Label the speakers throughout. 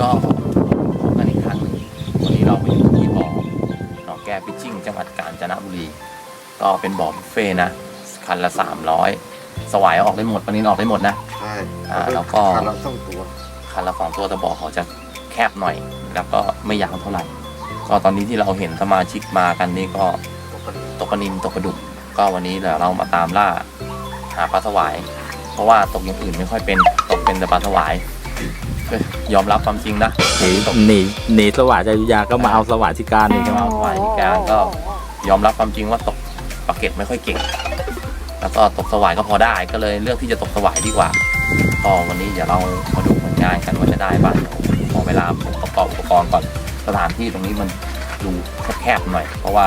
Speaker 1: ก็พบกันอีกครั้งหนึ่งวันนี้เราไปอยู่ที่บ่อหนองแก้พิชชิ่งจังหวัดกาญจนบุรี ก็เป็นบ่อบุฟเฟ่ต์นะ คันละ 300 สวายออกได้หมดวันนี้ออกได้หมดนะ
Speaker 2: ใช่
Speaker 1: อ่าแล้วก็
Speaker 2: คันละสองตัว
Speaker 1: คันละสองตัวแต่บ่อเขาจะแคบหน่อย แล้วก็ไม่ยาวเท่าไหร่ ก็ตอนนี้ที่เราเห็นสมาชิกมากันนี่ก็ตกปลานินตกปลาดุกก็วันนี้เดี๋ยวเรามาตามล่าหาปลาสวาย เพราะว่าตกอย่างอื่นไม่ค่อยเป็นตกเป็นแต่ปลาสวายเอ้ ยยอมรับความจริงนะ
Speaker 3: หนีหนีหนีสวัสดิ์อยุธยาก็มาเอาสวัสดิการนี่
Speaker 1: ใช่
Speaker 3: ใช่
Speaker 1: ไห
Speaker 3: ไห
Speaker 1: ม
Speaker 3: ม
Speaker 1: ฝ่ายที่การก็ยอมรับความจริงว่าตกปลาเก็ตไม่ค่อยเก่ง แล้วก็ตกสวายก็พอได้ก็เลยเลือกที่จะตกสวายดีกว่าก็วันนี้เดี๋ยวเรามาดูผลงานกันว่าจะได้บ้างขอเวลาผมประกอบอุปกรณ์ก่อนสถานที่ตรงนี้มันดูแคบๆหน่อย เพราะว่า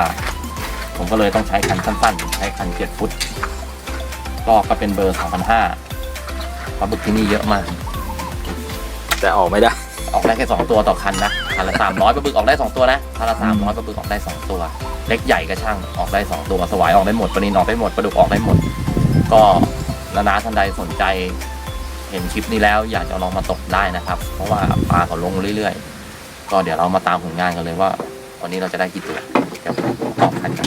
Speaker 1: ผมก็เลยต้องใช้คันสั้นๆ ใช้คัน7ฟุต ก็ก็เป็นเบอร์2,500ปลาบึกที่นี่เยอะมาก
Speaker 3: แต่ออกไม่ได้
Speaker 1: ออกได้แค่สองตัวต่อคันนะคันละสามร้อยปลาบึกออกได้สองตัวนะคันละสามร้อยปลาบึกออกได้สองตัว เล็กใหญ่ก็ช่างออกได้สองตัวสวายออกได้หมดปลานินออกได้หมดปลาดุกออกได้หมด ก็นานาท่านใดสนใจ เห็นคลิปนี้แล้วอยากจะลองมาตกได้นะครับ เพราะว่าปลาเขาลงเรื่อยๆ ก็เดี๋ยวเรามาตามผลงานกันเลยว่า วันนี้เราจะได้กี่ตัวเดี๋ยวตอบกันครั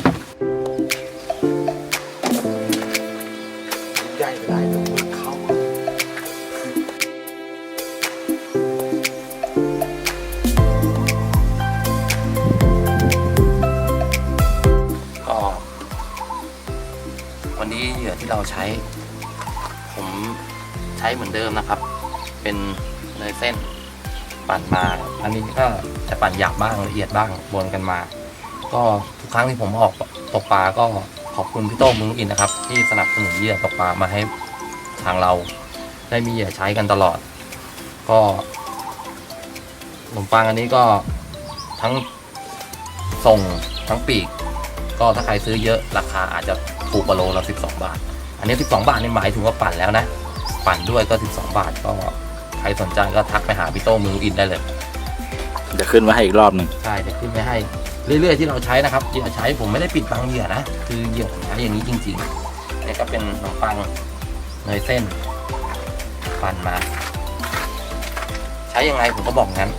Speaker 2: เห
Speaker 1: มือนเดิมนะครับ เป็นเนยเส้นปั่นมา อันนี้ก็จะปั่นหยาบบ้างละเอียดบ้างบนกันมา ก็ทุกครั้งที่ผมออกตกปลาก็ขอบคุณพี่โต้งมึงอินนะครับ ที่สนับสนุนเหยื่อตกปลามาให้ทางเราได้มีเหยื่อใช้กันตลอด ก็ขนมปังอันนี้ก็ทั้งส่งทั้งปีก ก็ถ้าใครซื้อเยอะราคาอาจจะถูกกว่าโลละ12 บาท อันนี้ 12 บาทนี่หมายถึงว่าปั่นแล้วนะ ปั่นด้วยก็ 12 บาทก็ใครสนใจก็ทักไปหาพี่โต้งมืออินได้เลย
Speaker 3: จะขึ้นมาให้อีกรอบหนึ่ง
Speaker 1: ใช่เดี๋ยวขึ้นไปให้เรื่อยๆที่เราใช้นะครับเหยื่อใช้ผมไม่ได้ปิดบังเหยื่อนะคือเหยื่อผมใช้อย่างนี้จริงๆนี่ก็เป็นขนมปังเนยเส้นปั่นมา ใช้ยังไงผมก็บอกงั้น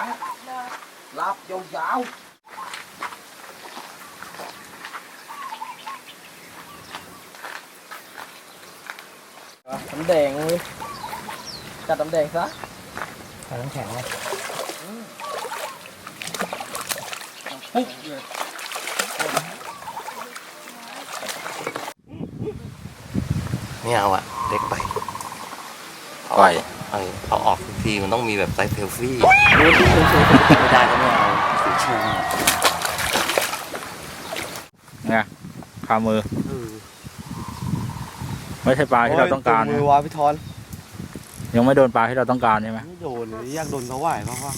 Speaker 4: ตัวไม่มีขารับยาวๆน้ำแดงเลยจัด น้ำแดงซะใส่น้ำแข็งเลย
Speaker 1: ไม่เอาอะเล็กไป
Speaker 3: ปล่อย
Speaker 1: เออเอาออกทุกทีมันต้องมีแบบไซส์เซลฟี่ไม่ได้ก็ไม่เอาสีชู
Speaker 3: เนี่ยคามือ ไม่ใช่ปลาที่เราต้องการ
Speaker 2: มื
Speaker 3: นะ
Speaker 2: อวาพี่ทอน
Speaker 3: ยังไม่โดนปลาที่เราต้องการใช่ไหม
Speaker 2: ไม่โดนเลยอยากโดนเขาไหวเพราะว่า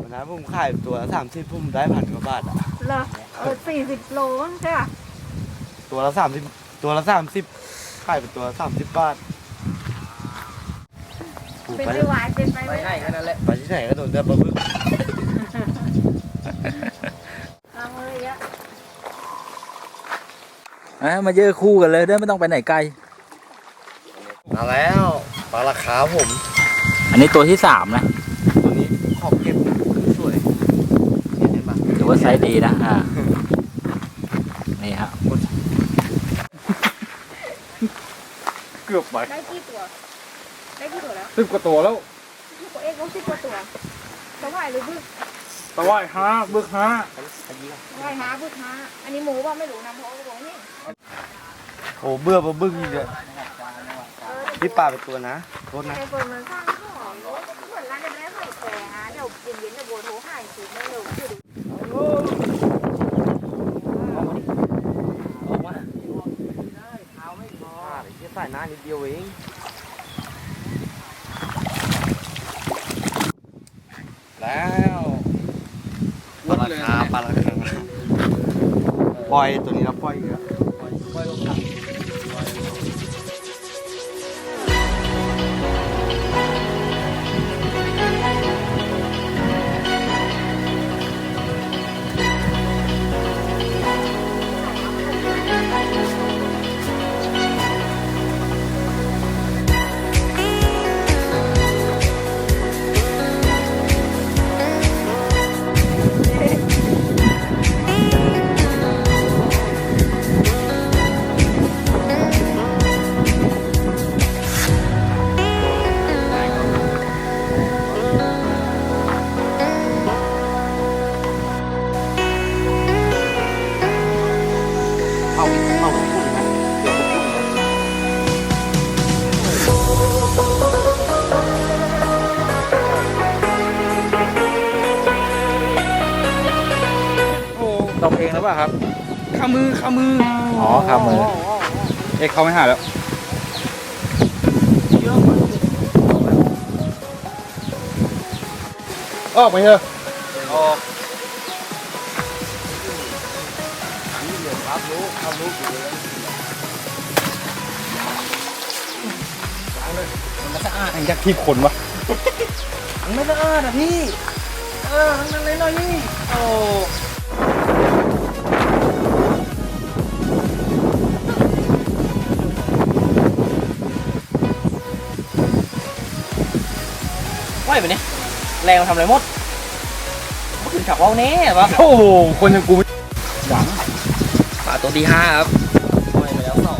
Speaker 2: วันนั้นผมขายตัวละสามสิบผมได้พันกว่าบาทอะ
Speaker 5: เหรอเออสี่สิบโลใช่ป่ะ
Speaker 2: ตัวละสามสิบ ตัวละสามสิบขายเป็นตัวละสามสิบบาทถูก
Speaker 5: เป็น
Speaker 2: ไป
Speaker 5: ไม่ไหวเป็นไป
Speaker 4: ไป
Speaker 5: ไม่
Speaker 4: ไหนแค่นั้นแหละ
Speaker 2: ไปที่ไหนก็โดนแต่ปลาบึก
Speaker 5: ลองเลยอะ
Speaker 3: อะมาเยอะคู่กันเลยได้ไม่ต้องไปไหนไกล
Speaker 2: มาแล้วปลาราคาผม
Speaker 3: อันนี้ตัวที่สามนะ
Speaker 2: ตัวนี้ขอบเก็บขึ้นสวยเห็นปะ
Speaker 3: ถือว่าไซส์ดีนะอ่านี่ฮะ
Speaker 2: เกือบไป
Speaker 5: ได้กี่ตัว ได้กี่ตัวแล้ว
Speaker 4: สิบกว่าตัวแล้ว
Speaker 5: ตัวเองก็สิบกว่าตัวสวายหรือบึก
Speaker 4: ตะว่ายห้าบึกห้า
Speaker 5: สวายหาบึกหาอันนี้หมูว่าไม่รู้นะเพราะว่าบอกนี่
Speaker 2: โอ้เบื่อปลาบึกอีกเลยพี่ปลาเป็นตัวนะโทษ
Speaker 5: ใน
Speaker 2: นะ
Speaker 5: เฟิร์นมันสร้างของเหมือนร้านจะไม่ได้ใส่แกงอะเดี๋ยวเย็นๆเดี๋ยวโบโทรหาอีกทีไม่เร็วคือ
Speaker 4: ออกมา
Speaker 2: แค่ใส่หน้านิดเดียวเองแล้วปลาราคาปลาราคาปล่อยตัวนี้เราปล่อยอีกแล้วามือขามือ
Speaker 3: อ๋อครับมือ เอ็กเขาไม่หาแล้วออกไปเถอะ
Speaker 2: ออกนี่เดี๋ยวครับรู้ครับรู้อยู่เลย
Speaker 3: มันยักที่ขนวะ
Speaker 2: มันไม่สะอาดอะพี่ เออทั้งนั้นเลยหน่อยนี่โอ้
Speaker 4: ไหวไปเนี่ยแรงมันทำอะไรหมดเมื่อคืนขับว่าวแน่ปะ
Speaker 3: โอ้โหคนอย่างกูไม่หวัง
Speaker 4: ปลาตัวที่ห้าครับปล่อยไปแล้วสอง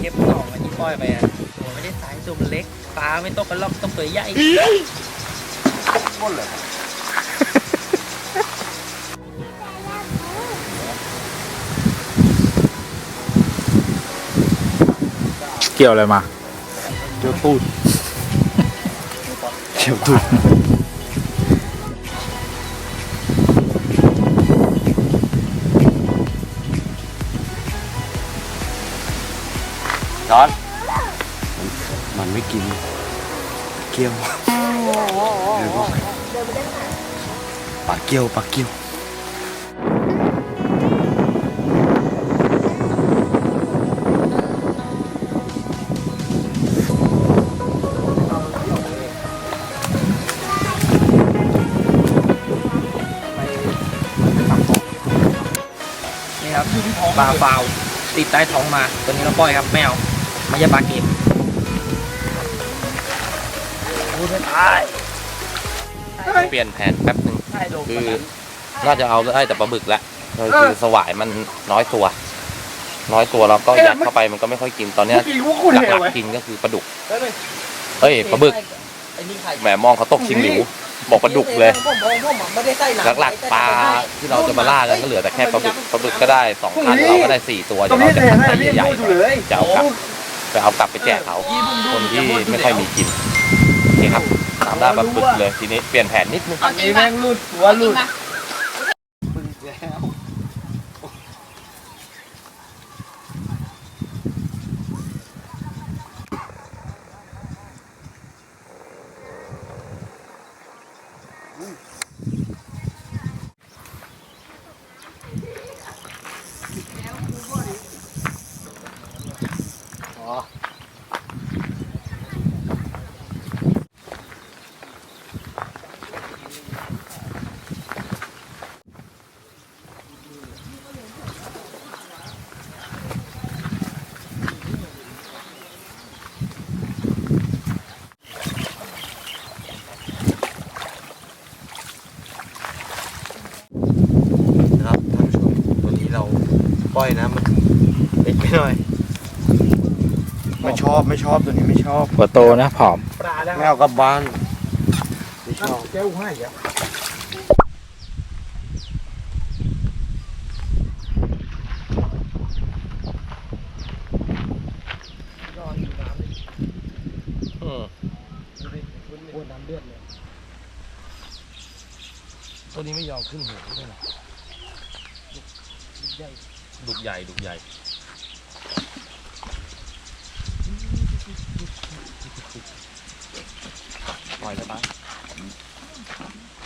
Speaker 4: เก็บสองอันนี้ปล่อยไปอะโอ้ไม่ได้สายตัวมันเล็กปลาไม่ตกกันหรอกต้องตัวใหญ่
Speaker 2: ก้นเลย
Speaker 3: เกี่ยวอะไรมา
Speaker 2: เดี๋ยวตูด เดี๋ยวตูด
Speaker 1: ร้อน
Speaker 2: มันไม่กินเกี๊ยวหรือว่าปลาเกี๊ยวปลาเกี๊ยว
Speaker 4: ปลาฟาว ติดใต้ท้องมา ตัวนี้เราปล่อยครับแมวไม่ใช่ปลาเก็บพูดไม่ตาย
Speaker 1: เปลี่ยนแผนแป๊บหนึ่ง
Speaker 4: ใช่โดน
Speaker 1: คือน่าจะเอาได้แต่ปลาบึกแล้วคือสวายมันน้อยตัว น้อยตัวแล้วก็ยัดเข้าไปมันก็ไม่ค่อยกินตอนเนี้ย
Speaker 3: กี่ว่าคุณ
Speaker 1: ห
Speaker 3: เหว
Speaker 1: ลัก
Speaker 3: ไว้
Speaker 1: ๆกินก็คือปลาดุกเอ้ยปลาบึก
Speaker 4: ไอ้นี่ใคร
Speaker 1: แหมมองเขาตกชิงหลิว บอกปลาดุกเลย
Speaker 4: ผมผมผมไม่ได้ใส่น้ำ
Speaker 1: หลักๆปลาที่เราจะมาล่ากันก็เหลือแต่แค่ปลาบึกปลาบึกก็ได้สองพันเราก็ได้สี่ตัวเดี๋ยวเราจะ
Speaker 3: ทนให้
Speaker 1: ทำใหญ่ๆจะเอากลับไปเอากลับไปแจกเขาคนที่ไม่ค่อยมีกินโอเคครับตามได้ปลาบึกเลยทีนี้เปลี่ยนแผนนิดนึง
Speaker 3: อันนี้แม่งหลุดหัวหลุด
Speaker 2: ป้อยนะมันเล็กไปหน่อยไม่ชอบไม่ชอบตัวนี้ไม่ชอบ
Speaker 3: หัวโตนะผอม
Speaker 4: แล้ว
Speaker 2: ไม่เอากับบ้านไม่ชอบ
Speaker 3: แก้วให้เหรอ
Speaker 1: ตัวนี้ไม่ยอมขึ้นหัวใช่ไหมใหญ่ ดุกใหญ่ดุกใหญ่ปล่อยเลยปะ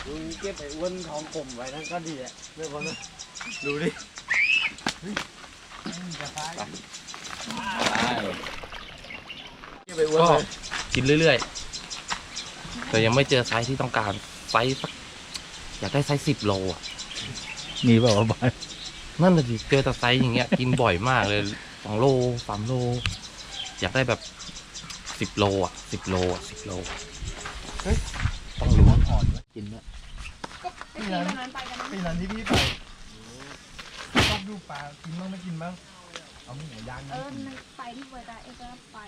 Speaker 2: ลุงเก็บไอ้อ้วนทองกลมไว้นั่นก็ดีแหละเรื่องคนนั้นดูดิเก็บไอ้อ้วน
Speaker 1: ก็
Speaker 2: เลย
Speaker 1: กินเรื่อยๆ แต่ยังไม่เจอไซส์ที่ต้องการ ไซส์สักอยากได้ไซส์สิบโลอะ
Speaker 3: มีเปล่าวะบอย
Speaker 1: นั่นน่ะดิเจอแต่ไซส์อย่างเงี้ย กินบ่อยมากเลยสองโลสามโล อยากได้แบบสิบโลอะสิบโลอะสิบโลเฮ้ยต้องรู้
Speaker 3: กินด้วย
Speaker 5: ก็ไปกินตรงนั้นไปกันนะ
Speaker 2: ปีนั้นที่พี่ไปชอบดูปลากินบ้างไม่กินบ้างเอาหมูย่าง
Speaker 5: เออมันไปที่เวลาเอ็กซ์ก็ไป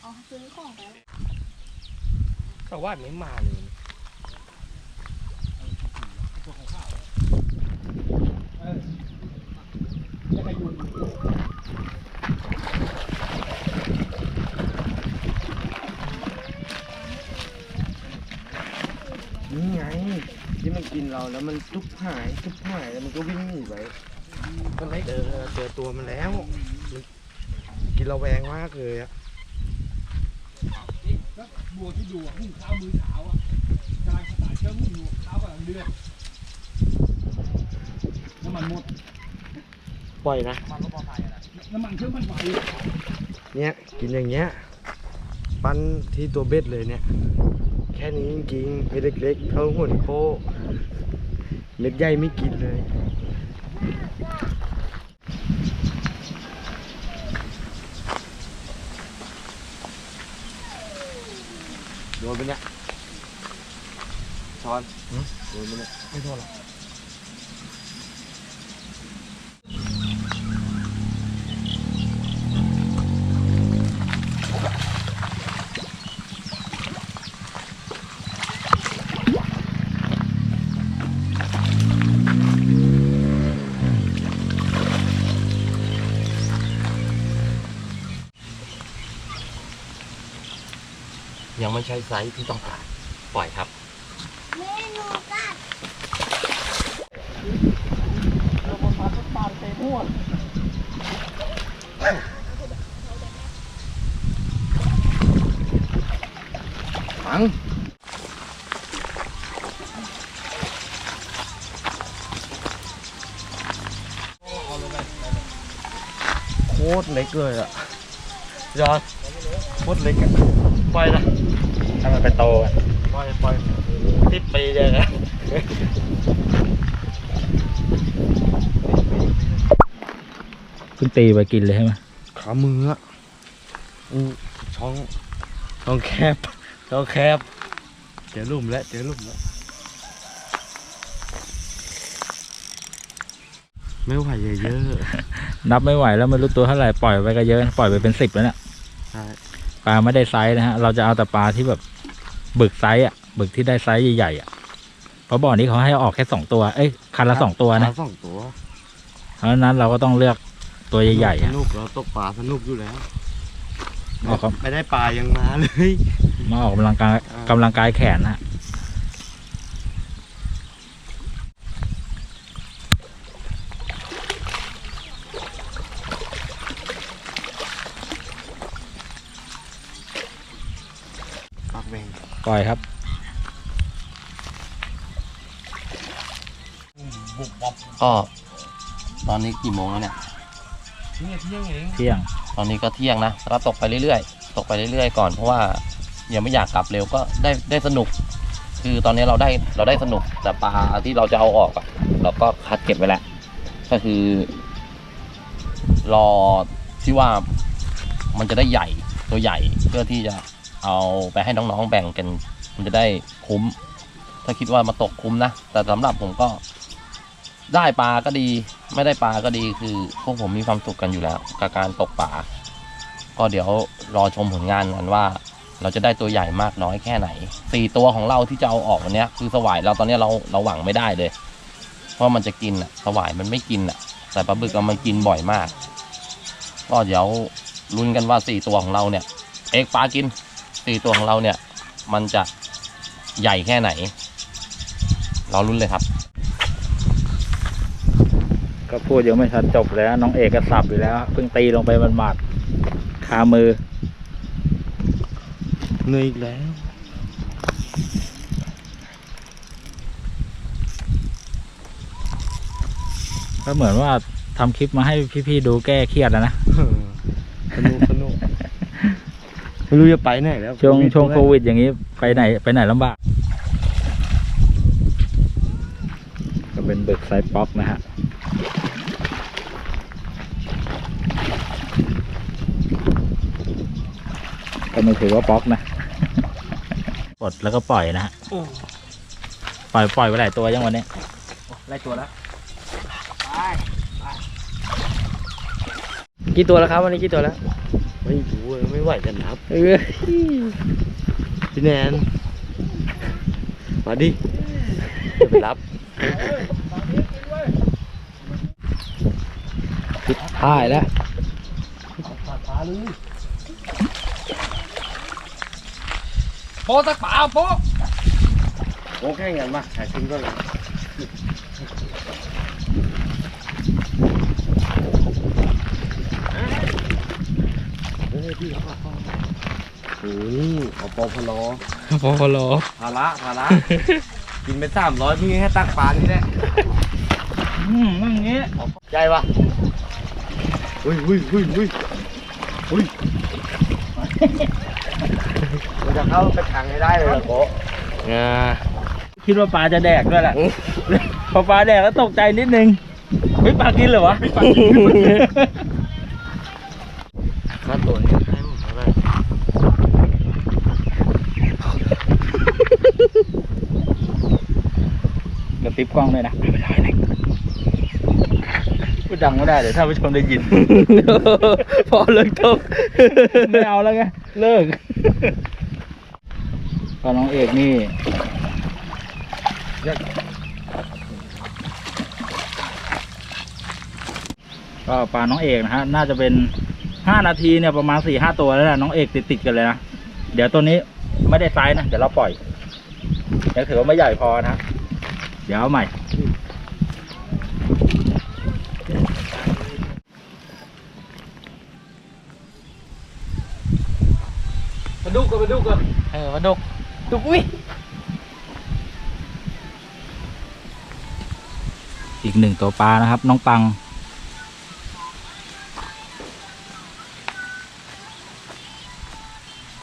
Speaker 5: เอาซื้อของไปแล้ว
Speaker 1: แต่ว่าไม่มาเลย
Speaker 2: นี่ไงที่มันกินเราแล้วมันทุบหายทุบหายแล้วมันก็วิ่งหนีไปก็ไม่เจอเจอตัวมันแล้วมันกินเราแวงมากเลยอะ
Speaker 6: บัวที่ดูอะหุ้งข้าวมือเช้าอะกำลังสตาร์เครื่องหุ้งอยู่ข้าวกำลังเดือดน้ำมันหมด
Speaker 2: ปล่อยนะ
Speaker 6: น้ำมันเครื่องมันไฟ
Speaker 2: เนี่ยกินอย่างเงี้ย ปั้นที่ตัวเบ็ดเลยเนี่ย แค่นี้จริงๆเม็ดเล็กๆเท่าหัวนิ้วโป้งเม็ดใหญ่ไม่กินเลย โดนไปเนี่ยช้อนโดนไปเนี่ย
Speaker 1: ไม่โทษหรอก ไม่ใช่ไซส์ที่ต้องการปล่อยครับ
Speaker 5: เมนูกัด
Speaker 2: ฟังโคตรเล็กเลยอะยอดโคตรเล็กอะปล่อยนะ
Speaker 3: ถ้ามันไปโตอะ
Speaker 2: ปล่อยปล่อยสิบปีเลยนะ
Speaker 3: เพิ่งตีไปกินเลยใช่ไหม
Speaker 2: ขามืออะอู้ช่องช่องแคบช่องแคบเจอหลุมแล้วเจอหลุมแล้วไม่ไหวเยอะ
Speaker 3: นับไม่ไหวแล้วไม่รู้ตัวเท่าไหร่ปล่อยไปก็เยอะ ปล่อยไปเป็นสิบแล้วเนี่ย
Speaker 2: ๆใช่
Speaker 3: ปลาไม่ได้ไซส์นะฮะ เราจะเอาแต่ปลาที่แบบบึกไซส์อะ บึกที่ได้ไซส์ใหญ่ๆอะ เพราะบ่อนี้เขาให้ออกแค่สองตัว เอ้ย คันละสองตัวนะ
Speaker 2: ปลาสองตัว
Speaker 3: เพราะฉะนั้นเราก็ต้องเลือกตัวใหญ่ๆ
Speaker 2: ส
Speaker 3: อะ
Speaker 2: นุกเราตกปลาสนุกอยู่แล้ว
Speaker 3: ออกก
Speaker 2: ไม่ได้ปลายังมาเลยำ
Speaker 3: มาออกกำลังกายกำลังกายแขนนะฮะ
Speaker 2: ปากแหวง
Speaker 3: ปล่อยครับ
Speaker 1: ก็ตอนนี้กี่โมงแล้วเนี่ย
Speaker 2: นี่เที่ยงเอง
Speaker 3: เที่ยง
Speaker 1: ตอนนี้ก็เที่ยงนะแล้วก็ตกไปเรื่อยๆ ตกไปเรื่อยๆ ก่อนเพราะว่ายังไม่อยากกลับเร็วก็ได้ได้สนุก คือตอนนี้เราได้เราได้สนุกแต่ปลาที่เราจะเอาออกอะเราก็คัดเก็บไว้แล้วก็คือ รอที่ว่ามันจะได้ใหญ่ตัวใหญ่เพื่อที่จะ เอาไปให้น้องๆแบ่งกัน มันจะได้คุ้ม ถ้าคิดว่ามาตกคุ้มนะ แต่สำหรับผมก็ได้ปลาก็ดี ไม่ได้ปลาก็ดีคือพวกผมมีความสุขกันอยู่แล้ว กับการตกปลาก็เดี๋ยวรอชมผลงานกันว่า เราจะได้ตัวใหญ่มากน้อยแค่ไหนสี่ตัวของเราที่จะเอาออกวันนี้คือสวายเราตอนนี้เราเราหวังไม่ได้เลยเพราะมันจะกินอะสวายมันไม่กินอะแต่ปลาบึกมันกินบ่อยมาก ก็เดี๋ยวลุ้นกันว่าสี่ตัวของเราเนี่ย เอกปลากิน สี่ตัวของเราเนี่ย มันจะใหญ่แค่ไหนรอรุ้นเลยครับ
Speaker 3: ก็พูดยังไม่ทันจบแล้ว น้องเอกก็สับอยู่แล้ว เพิ่งตีลงไปมันหมาดๆคามือ
Speaker 2: เหนื่อยอีกแล้ว
Speaker 3: ก็เหมือนว่าทำคลิปมาให้พี่ๆดูแก้เครียดแล้วนะ
Speaker 2: สนุกสนุก ไม่รู้จะไปไหนแล้ว
Speaker 3: ช่วงช่วง
Speaker 2: ด้ย
Speaker 3: โควิดอย่างนี้ไปไหนไปไหนลำบาก ก็เป็นบึกไซส์ป๊อกนะฮะก็ไม่ถือว่าป๊อกนะปลดแล้วก็ปล่อยนะฮะปล่อยปล่อยไปหลายตัวยังวันนี้
Speaker 4: ไล่ตัวแล้วกี่ตัวแล้วครับวันนี้กี่ตัวแล้ว
Speaker 2: ไม่รู้เลยไม่ไหวจะนับ
Speaker 4: เออ
Speaker 2: พี่แนน มาดิจะไปรับ
Speaker 4: สุดท้ายแล้ว
Speaker 6: โปสักป่าโป
Speaker 2: โอ้แข่งกันมาถ่ายทิ้งก็เลย เฮ้ยพี่เขาเข้าโอ้ยเอาปอพลอ
Speaker 4: พอรอ
Speaker 2: ภาระภาระ กินไปสามร้อยพี่แค่ตักปลานี่แหละ
Speaker 3: อืมอย่างงี้
Speaker 2: ใจปะอุ้ยอุ้ยอุ้ยอุ้ยอุ้ยมันจะเข้าไปขังให้ได้เลยเหรอโกอ่า
Speaker 3: คิดว่าปลาจะแดกด้วยแหละ พอปลาแดกแล้วตกใจนิดนึงไม่ปลากินเหรอวะ
Speaker 2: ค่าตัวนี้ให้ผมเท่าไหร่
Speaker 3: กระติบกล้องเลยนะพูดดังไม่ได้เดี๋ยวท่านผู้ชมได้ยิน
Speaker 4: พอเลิกตก
Speaker 3: ไม่เอาแล้วไงเลิกตอนน้องเอกนี่ก็ปลาน้องเอกนะฮะ น่าจะเป็นห้านาทีเนี่ยประมาณสี่ห้าตัวแล้วนะน้องเอกติดติดๆกันเลยนะ เดี๋ยวตัวนี้ไม่ได้ไซส์นะ เดี๋ยวเราปล่อยยังถือว่าไม่ใหญ่พอนะ เดี๋ยวเอาใหม่
Speaker 6: มาดูกันมาดูกัน
Speaker 4: เออมาดุกดุกอุ้ย
Speaker 3: อีกหนึ่งตัวปลานะครับ น้องปัง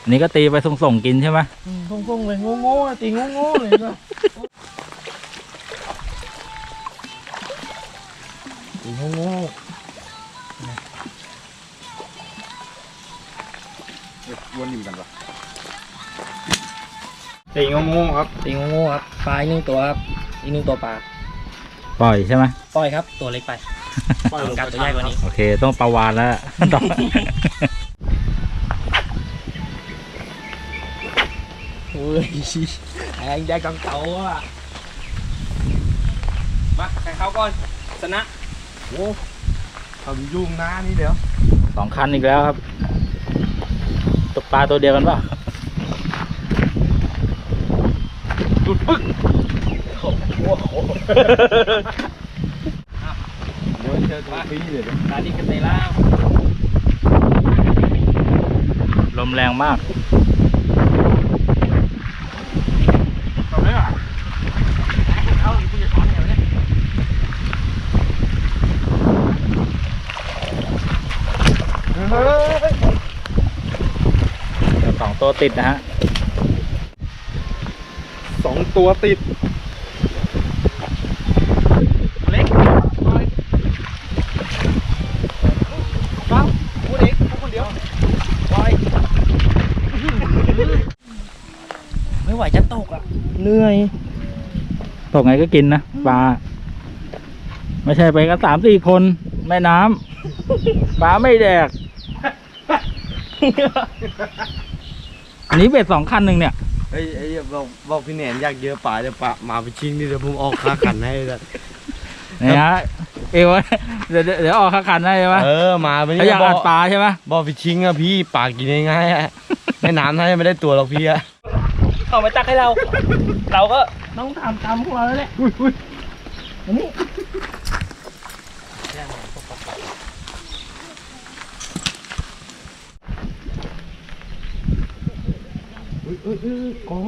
Speaker 3: อันนี้ก็ตีไปส่งๆกินใช่ไหม
Speaker 4: ฟงๆเลยโง่ๆอะตีโง่ๆเลยก็
Speaker 2: ตีโง่
Speaker 3: วนอยู่กันปะ
Speaker 2: ตีโง่ๆครับ
Speaker 4: ตีโง่ๆครับปลาอีกหนึ่งตัวครับอีกหนึ่งตัวปลา
Speaker 3: ปล่อยใช่ไหม
Speaker 4: ปล่อยครับ ตัวเล็กไปเอากลับตัวใหญ่กว่านี้
Speaker 3: โอเค ต้องปลาวานแล้วต่อ
Speaker 4: เฮ้ยแองได้กังเตาอะ
Speaker 6: มาใครเข้าก่อนชนะ
Speaker 2: โอ้ทำยุ่งหน้านี่เดี๋ยว
Speaker 3: สองคันอีกแล้วครับ ตกปลาตัวเดียวกันปะ
Speaker 2: เดี๋ยวเจอตัวพี่เลย
Speaker 6: ตาดีกันไปแล้ว
Speaker 3: ลมแรงมาก
Speaker 6: ทำไมอะเอาอีกคุณจะถอนแถวเนี่ย
Speaker 3: สอง ตัวติดนะฮะ
Speaker 2: สองตัวติด
Speaker 6: เล็กปล่อยฟังพูดเองพูดคนเดียวปล่อย
Speaker 4: ไม่ไหวจะตกอะ
Speaker 2: เหนื่อย
Speaker 3: ตกไงก็กินนะปลา ไม่ใช่ไปกันสามสี่คนแม่น้ำปลาไม่แดก อันนี้เบ็ดสองคันหนึ่งเนี่ย
Speaker 2: เฮ้ยไอ้บอกบอกพี่แหนนอยากเยอะป่าจะป่ามาไปชิงดิเดี๋ยวผมออกค่าขันให้เลย
Speaker 3: นะฮะเอวะเดี๋ยวเดี๋ยวเดี๋ยวออกค่าคันได้ใช่ไหม
Speaker 2: เออมาไป
Speaker 3: เขาอยาก
Speaker 2: บ
Speaker 3: อั
Speaker 2: อ
Speaker 3: ดปลาใช่ไหม
Speaker 2: บอกไปชิงอะพี่ป่ากินง่ายๆอะแม่น้ำน่าจะไม่ได้ตัวหรอกพี่อะ
Speaker 4: เขามาตักให้เรา เราก็
Speaker 3: ต้องทำตามพวกเราแล้วแหละอันนี้
Speaker 2: อุ้ยอุ้ยอุ้ยกอ